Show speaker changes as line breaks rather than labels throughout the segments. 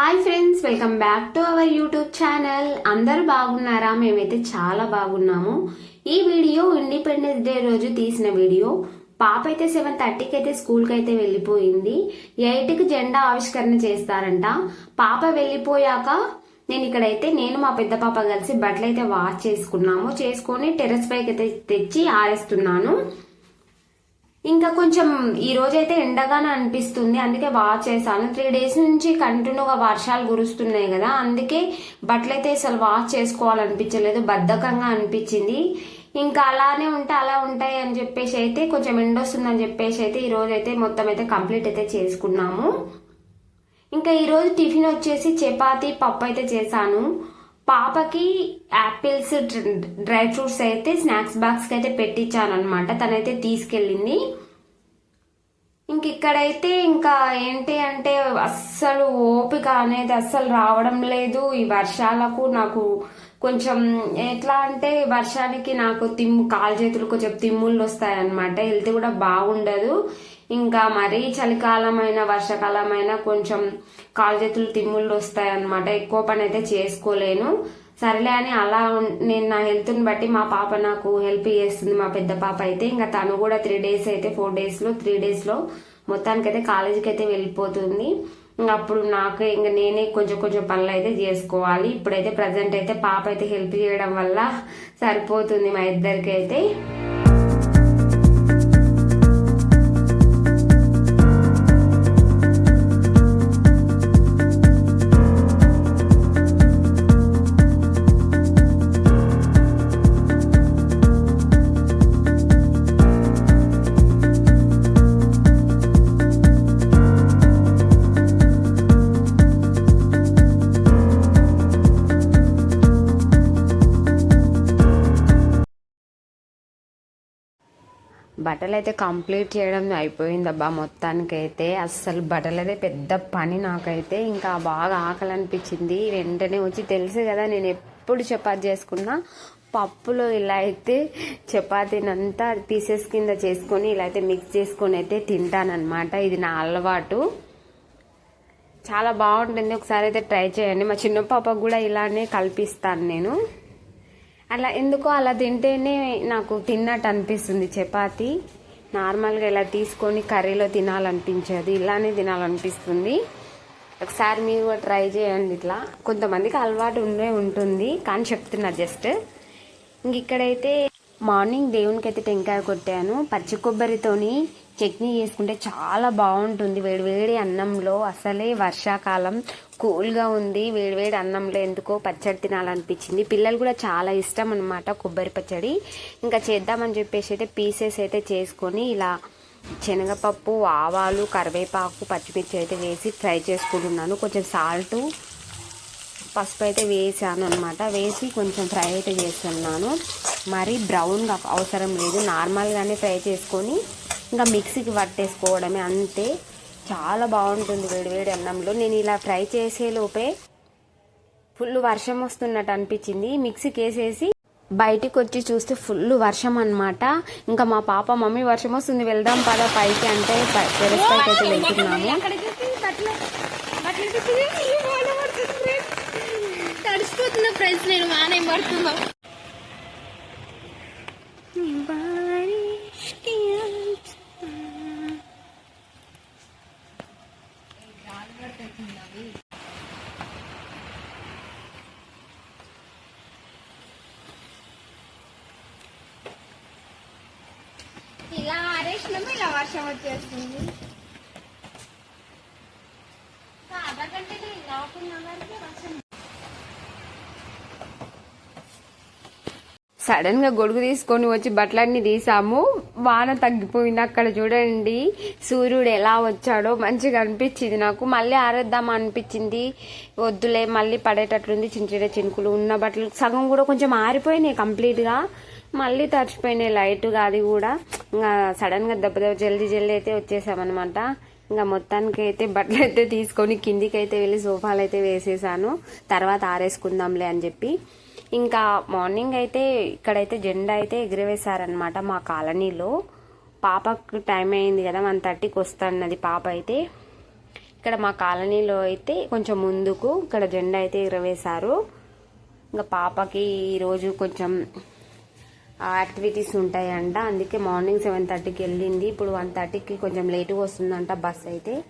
Hi friends welcome back to our YouTube channel అందరూ బాగున్నారా? మేమైతే చాలా బాగున్నాము. ఈ వీడియో ఇండిపెండెన్స్ డే రోజు తీసిన వీడియో. పాప అయితే సెవెన్ థర్టీకి అయితే స్కూల్కి అయితే వెళ్ళిపోయింది. ఎయిట్కి జెండా ఆవిష్కరణ చేస్తారంట. పాప వెళ్ళిపోయాక నేను ఇక్కడైతే నేను మా పెద్ద పాప కలిసి బట్టలు అయితే వాష్ చేసుకున్నాము. చేసుకొని టెర్రస్ పైకి అయితే తెచ్చి ఆరేస్తున్నాను. ఇంకా కొంచెం ఈ రోజైతే ఎండగానే అనిపిస్తుంది. అందుకే వాష్ చేశాను త్రీ డేస్ నుంచి కంటిన్యూగా వర్షాలు కురుస్తున్నాయి కదా. అందుకే బట్టలైతే అసలు వాష్ చేసుకోవాలనిపించలేదు. బద్ధకంగా అనిపించింది. ఇంకా అలానే ఉంటే అలా ఉంటాయి అని చెప్పేసి అయితే కొంచెం ఎండొస్తుందని చెప్పేసి అయితే ఈ రోజు అయితే మొత్తం అయితే కంప్లీట్ అయితే చేసుకున్నాము. ఇంకా ఈరోజు టిఫిన్ వచ్చేసి చపాతి పప్పు అయితే చేశాను. పాపకి యాపిల్స్ డ్రై ఫ్రూట్స్ అయితే స్నాక్స్ బాక్స్కి అయితే పెట్టించాను అనమాట తనైతే తీసుకెళ్ళింది. ఇంక ఇక్కడైతే ఇంకా ఏంటి అంటే అస్సలు ఓపిక అనేది అస్సలు రావడం లేదు. ఈ వర్షాలకు నాకు కొంచెం ఎట్లా అంటే వర్షానికి నాకు తిమ్ము కాలు చేతులు కొంచెం తిమ్ముళ్ళు వస్తాయన్నమాట. హెల్త్ కూడా బాగుండదు. ఇంకా మరీ చలికాలమైన వర్షాకాలమైన కొంచెం కాలు చేతులు తిమ్ముళ్ళు వస్తాయన్నమాట. ఎక్కువ పని అయితే చేసుకోలేను. సరేలే అని అలా ఉన్- నేను నా హెల్త్ని బట్టి మా పాప నాకు హెల్ప్ చేస్తుంది. మా పెద్ద పాప అయితే ఇంకా తను కూడా త్రీ డేస్ అయితే ఫోర్ డేస్లో త్రీ డేస్లో మొత్తానికైతే కాలేజీకి అయితే వెళ్ళిపోతుంది. అప్పుడు నాకు ఇంకా నేనే కొంచెం కొంచెం పనులు అయితే చేసుకోవాలి. ఇప్పుడైతే ప్రజెంట్ అయితే పాప అయితే హెల్ప్ చేయడం వల్ల సరిపోతుంది మా ఇద్దరికైతే. బట్టలు అయితే కంప్లీట్ చేయడం అయిపోయిందబ్బా మొత్తానికైతే. అస్సలు బట్టలు అయితే పెద్ద పని నాకైతే. ఇంకా బాగా ఆకలి అనిపించింది వెంటనే వచ్చి తెలుసు కదా నేను ఎప్పుడు చపాతి చేసుకున్నా. పప్పులో ఇలా అయితే చపాతీనంతా పీసెస్ కింద చేసుకొని ఇలా అయితే మిక్స్ చేసుకొని అయితే తింటానన్నమాట. ఇది నా అలవాటు. చాలా బాగుంటుంది. ఒకసారి అయితే ట్రై చేయండి. మా చిన్న పాపకు కూడా ఇలానే కల్పిస్తాను నేను. అలా ఎందుకో అలా తింటేనే నాకు తిన్నట్టు అనిపిస్తుంది. చపాతి నార్మల్గా ఇలా తీసుకొని కర్రీలో తినాలనిపించదు ఇలానే తినాలనిపిస్తుంది. ఒకసారి మీరు కూడా ట్రై చేయండి ఇట్లా. కొంతమందికి అలవాటు ఉండే ఉంటుంది కానీ చెప్తున్నా జస్ట్. ఇంక ఇక్కడైతే మార్నింగ్ దేవునికి అయితే టెంకాయ కొట్టాను. పచ్చి కొబ్బరితోని చట్నీ చేసుకుంటే చాలా బాగుంటుంది. వేడివేడి అన్నంలో అసలే వర్షాకాలం కూల్గా ఉంది. వేడివేడి అన్నంలో ఎందుకో పచ్చడి తినాలనిపించింది. పిల్లలు కూడా చాలా ఇష్టం అనమాట కొబ్బరి పచ్చడి. ఇంకా చేద్దామని చెప్పేసి అయితే పీసెస్ అయితే చేసుకొని ఇలా శనగపప్పు ఆవాలు కరివేపాకు పచ్చిమిర్చి అయితే వేసి ఫ్రై చేసుకుంటున్నాను. కొంచెం సాల్ట్ పసుపు అయితే వేసాను అనమాట వేసి కొంచెం ఫ్రై అయితే చేస్తున్నాను. మరీ బ్రౌన్గా అవసరం లేదు. నార్మల్గానే ఫ్రై చేసుకొని ఇంకా మిక్సీకి పట్టేసుకోవడమే అంతే. చాలా బాగుంటుంది వేడివేడి అన్నంలో. నేను ఇలా ఫ్రై చేసే లోపే ఫుల్ వర్షం వస్తున్నట్టు అనిపించింది. మిక్సీకి వేసేసి బయటికి వచ్చి చూస్తే ఫుల్ వర్షం అన్నమాట. ఇంకా మా పాప మమ్మీ వర్షం వస్తుంది వెళ్దాం పద పైకి అంటే పైకి అయితే వెళ్తున్నాము.
తడిసిపోతున్నా ఫ్రెండ్స్ నేను వానేం పడుతున్నా ఇలా ఆరేసినాము ఇలా వర్షం వచ్చేస్తుంది? అర్ధగంట హాఫ్ అన్ అవర్కి వర్షం.
సడన్గా గొడుగు తీసుకొని వచ్చి బట్టలన్నీ తీసాము. వాన తగ్గిపోయింది అక్కడ చూడండి. సూర్యుడు ఎలా వచ్చాడో మంచిగా అనిపించింది నాకు. మళ్ళీ ఆరేద్దాం అనిపించింది. వద్దులే మళ్ళీ పడేటట్లుంది. చిన్న చిన్న చినుకులు ఉన్న బట్టలు. సగం కూడా కొంచెం ఆరిపోయినాయి కంప్లీట్గా మళ్ళీ తడిచిపోయినాయి లైట్గా అది కూడా. ఇంకా సడన్గా దెబ్బ దెబ్బ జల్దీ జల్దీ అయితే వచ్చేసామన్నమాట. ఇంకా మొత్తానికి అయితే బట్టలు అయితే తీసుకొని కిందికి అయితే వెళ్ళి సోఫాలు అయితే వేసేసాను. తర్వాత ఆరేసుకుందాంలే అని చెప్పి. ఇంకా మార్నింగ్ అయితే ఇక్కడైతే జెండా అయితే ఎగిరవేశారనమాట మా కాలనీలో. పాపకు టైం అయింది కదా వన్ థర్టీకి వస్తాన్నది పాప అయితే. ఇక్కడ మా కాలనీలో అయితే కొంచెం ముందుకు ఇక్కడ జెండా అయితే ఎగరవేశారు. ఇంకా పాపకి ఈరోజు కొంచెం యాక్టివిటీస్ ఉంటాయంట. అందుకే మార్నింగ్ సెవెన్ థర్టీకి వెళ్ళింది. ఇప్పుడు వన్ థర్టీకి కొంచెం లేటుగా వస్తుందంట బస్ అయితే.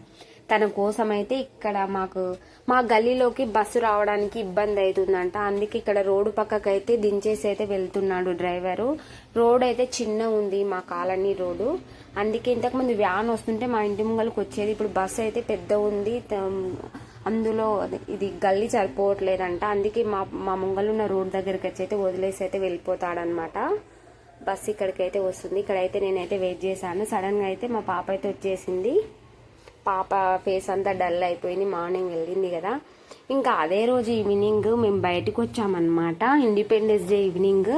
తన కోసం అయితే ఇక్కడ మాకు మా గల్లీలోకి బస్సు రావడానికి ఇబ్బంది అవుతుందంట. అందుకే ఇక్కడ రోడ్డు పక్కకు అయితే దించేసి అయితే వెళ్తున్నాడు డ్రైవరు. రోడ్ అయితే చిన్న ఉంది మా కాలనీ రోడ్డు. అందుకే ఇంతకుముందు వ్యాన్ వస్తుంటే మా ఇంటి ముంగలకు వచ్చేది. ఇప్పుడు బస్సు అయితే పెద్ద ఉంది. త- అందులో ఇది గల్లీ సరిపోవట్లేదంట. అందుకే మా మా ముంగలున్న రోడ్ దగ్గరికి వచ్చి అయితే వదిలేసి అయితే వెళ్ళిపోతాడనమాట. బస్ ఇక్కడికి అయితే వస్తుంది. ఇక్కడైతే నేనైతే వెయిట్ చేశాను. సడన్గా అయితే మా పాప అయితే వచ్చేసింది. పాప ఫేస్ అంతా డల్ అయిపోయింది. మార్నింగ్ వెళ్ళింది కదా. ఇంకా అదే రోజు ఈవినింగ్ మేము బయటకు వచ్చామన్నమాట ఇండిపెండెన్స్ డే ఈవినింగ్.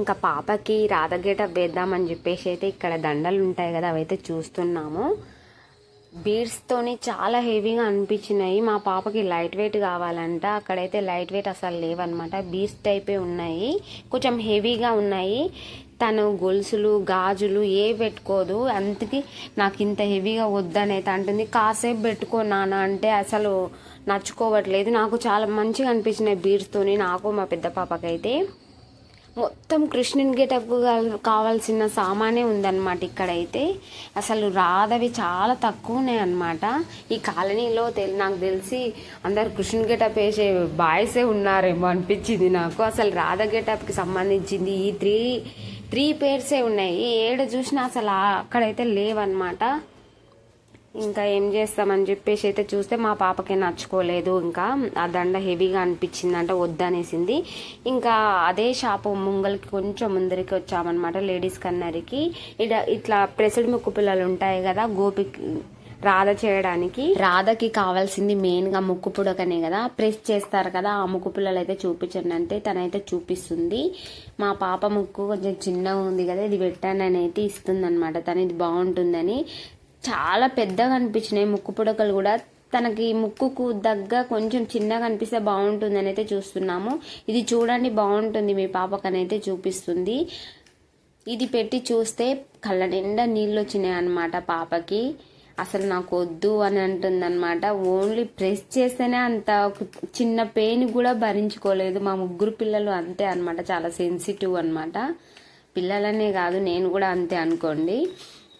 ఇంకా పాపకి రాధగేట వేద్దామని చెప్పేసి అయితే ఇక్కడ దండలు ఉంటాయి కదా అవైతే చూస్తున్నాము. బీడ్స్తోని చాలా హెవీగా అనిపించినాయి. మా పాపకి లైట్ వెయిట్ కావాలంట. అక్కడైతే లైట్ వెయిట్ అసలు లేవన్నమాట. బీడ్స్ టైపే ఉన్నాయి. కొంచెం హెవీగా ఉన్నాయి. తను గొలుసులు గాజులు ఏ పెట్టుకోదు. అందుకే నాకు ఇంత హెవీగా వద్దనైతే అంటుంది. కాసేపు పెట్టుకో నాన్న అంటే అసలు నచ్చుకోవట్లేదు. నాకు చాలా మంచిగా అనిపించినాయి బీడ్స్తోని నాకు మా పెద్ద పాపకైతే. మొత్తం కృష్ణుని గెటప్ కావాల్సిన సామానే ఉందన్నమాట ఇక్కడైతే. అసలు రాధవి చాలా తక్కువ ఉన్నాయి అనమాట ఈ కాలనీలో తెలి నాకు తెలిసి అందరు కృష్ణుని గెటప్ వేసే బాయ్సే ఉన్నారేమో అనిపించింది నాకు. అసలు రాధ గెటప్కి సంబంధించింది ఈ త్రీ త్రీ పేర్సే ఉన్నాయి. ఏడు చూసినా అసలు అక్కడైతే లేవన్నమాట. ఇంకా ఏం చేస్తామని చెప్పేసి అయితే చూస్తే మా పాపకి నచ్చుకోలేదు. ఇంకా ఆ దండ హెవీగా అనిపించిందంట వద్దనేసింది. ఇంకా అదే షాపు ముంగలికి కొంచెం ముందరికి వచ్చామన్నమాట లేడీస్ కన్నరికి. ఇడ ఇట్లా ప్రెసిడ్ ముక్కు పిల్లలు ఉంటాయి కదా గోపికి రాధ చేయడానికి. రాధకి కావాల్సింది మెయిన్గా ముక్కు పుడకనే కదా. ప్రెస్ చేస్తారు కదా ఆ ముక్కు పిల్లలు అయితే చూపించండి అంటే తనైతే చూపిస్తుంది. మా పాప ముక్కు కొంచెం చిన్నగా ఉంది కదా ఇది పెట్టానని అయితే ఇస్తుంది అనమాట తను ఇది బాగుంటుందని చాలా పెద్దగా అనిపించినాయి ముక్కు పుడకలు కూడా. తనకి ముక్కుకు దగ్గ కొంచెం చిన్నగా అనిపిస్తే బాగుంటుందని అయితే చూస్తున్నాము. ఇది చూడండి బాగుంటుంది మీ పాపకని అయితే చూపిస్తుంది. ఇది పెట్టి చూస్తే కళ్ళ నిండా నీళ్ళు వచ్చినాయి అనమాట పాపకి. అసలు నాకు వద్దు అని అంటుందన్నమాట. ఓన్లీ ప్రెస్ చేస్తేనే అంత చిన్న పెయిన్ కూడా భరించుకోలేదు. మా ముగ్గురు పిల్లలు అంతే అనమాట చాలా సెన్సిటివ్ అనమాట పిల్లలనే కాదు నేను కూడా అంతే అనుకోండి.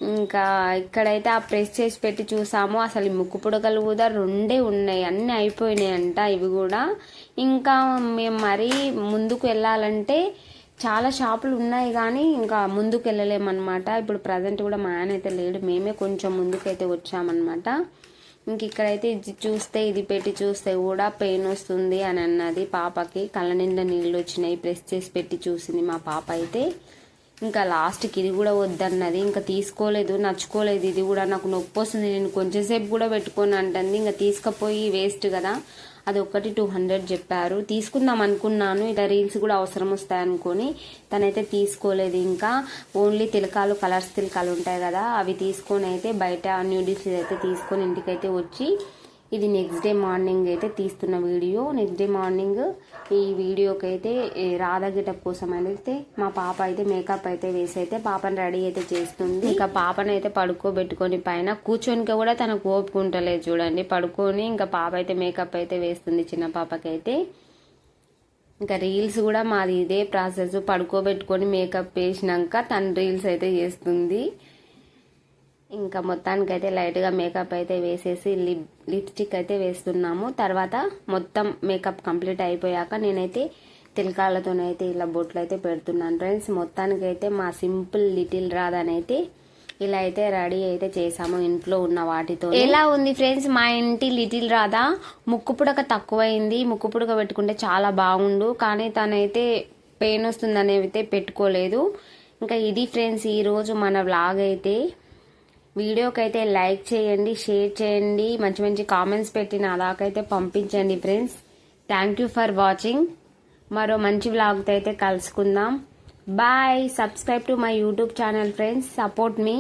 ఇంకా ఇక్కడైతే ఆ ప్రెస్ చేసి పెట్టి చూసాము. అసలు ముక్కు పుడకలు కూడా రెండే ఉన్నాయి. అన్నీ అయిపోయినాయి అంట ఇవి కూడా. ఇంకా మేము మరీ ముందుకు వెళ్ళాలంటే చాలా షాపులు ఉన్నాయి కానీ ఇంకా ముందుకు వెళ్ళలేమన్నమాట. ఇప్పుడు ప్రజెంట్ కూడా మా ఆయన అయితే లేడు. మేమే కొంచెం ముందుకైతే వచ్చామన్నమాట. ఇంక ఇక్కడైతే ఇది చూస్తే ఇది పెట్టి చూస్తే కూడా పెయిన్ వస్తుంది అని అన్నది పాపకి. కళ్ళ నిండా నీళ్ళు వచ్చినాయి. ప్రెస్ చేసి పెట్టి చూసింది మా పాప అయితే. ఇంకా లాస్ట్కి ఇది కూడా వద్దన్నది. ఇంకా తీసుకోలేదు నచ్చుకోలేదు. ఇది కూడా నాకు నొప్పి వస్తుంది. నేను కొంచెంసేపు కూడా పెట్టుకొని అంటుంది. ఇంకా తీసుకుపోయి వేస్ట్ కదా. అది ఒకటి టూ హండ్రెడ్ చెప్పారు. తీసుకుందాం అనుకున్నాను. ఇలా రీల్స్ కూడా అవసరం వస్తాయి అనుకొని తనైతే తీసుకోలేదు. ఇంకా ఓన్లీ తిలకాలు కలర్స్ తిలకాలు ఉంటాయి కదా అవి తీసుకొని అయితే బయట న్యూడిల్స్ అయితే తీసుకొని ఇంటికైతే వచ్చి ఇది నెక్స్ట్ డే మార్నింగ్ అయితే తీస్తున్న వీడియో. నెక్స్ట్ డే మార్నింగ్ ఈ వీడియోకి అయితే ఈ రాధా గెటప్ కోసం అయితే మా పాప అయితే మేకప్ అయితే వేసి అయితే పాపని రెడీ అయితే చేస్తుంది. ఇంకా పాపను అయితే పడుకోబెట్టుకొని పైన కూర్చొని కూడా తనకు ఓపుకుంటలేదు చూడండి. పడుకొని ఇంకా పాప అయితే మేకప్ అయితే వేస్తుంది చిన్న పాపకైతే. ఇంకా రీల్స్ కూడా మాది ఇదే ప్రాసెస్ పడుకోబెట్టుకొని మేకప్ వేసినాక తను రీల్స్ అయితే చేస్తుంది. ఇంకా మొత్తానికి అయితే లైట్గా మేకప్ అయితే వేసేసి లిప్ లిప్స్టిక్ అయితే వేస్తున్నాము. తర్వాత మొత్తం మేకప్ కంప్లీట్ అయిపోయాక నేనైతే తిలకాలతోనైతే ఇలా బొట్లు అయితే పెడుతున్నాను. ఫ్రెండ్స్ మొత్తానికి అయితే మా సింపుల్ లిటిల్ రాధనైతే ఇలా అయితే రెడీ అయితే చేసాము ఇంట్లో ఉన్న వాటితో ఎలా ఉంది ఫ్రెండ్స్? మా ఇంటి లిటిల్ రాధా ముక్కు పుడక తక్కువైంది. ముక్కు పుడక పెట్టుకుంటే చాలా బాగుండు. కానీ తనైతే పెయిన్ వస్తుందని అయితే పెట్టుకోలేదు. ఇంకా ఇది ఫ్రెండ్స్ ఈరోజు మన వ్లాగ్ అయితే వీడియోకి అయితే లైక్ చేయండి షేర్ చేయండి మంచి మంచి కామెంట్స్ పెట్టిన అలాగైతే పంపించండి friends thank you for watching మరో మంచి వ్లాగ్తో అయితే కలుసుకుందాం. Bye subscribe to my YouTube channel friends support me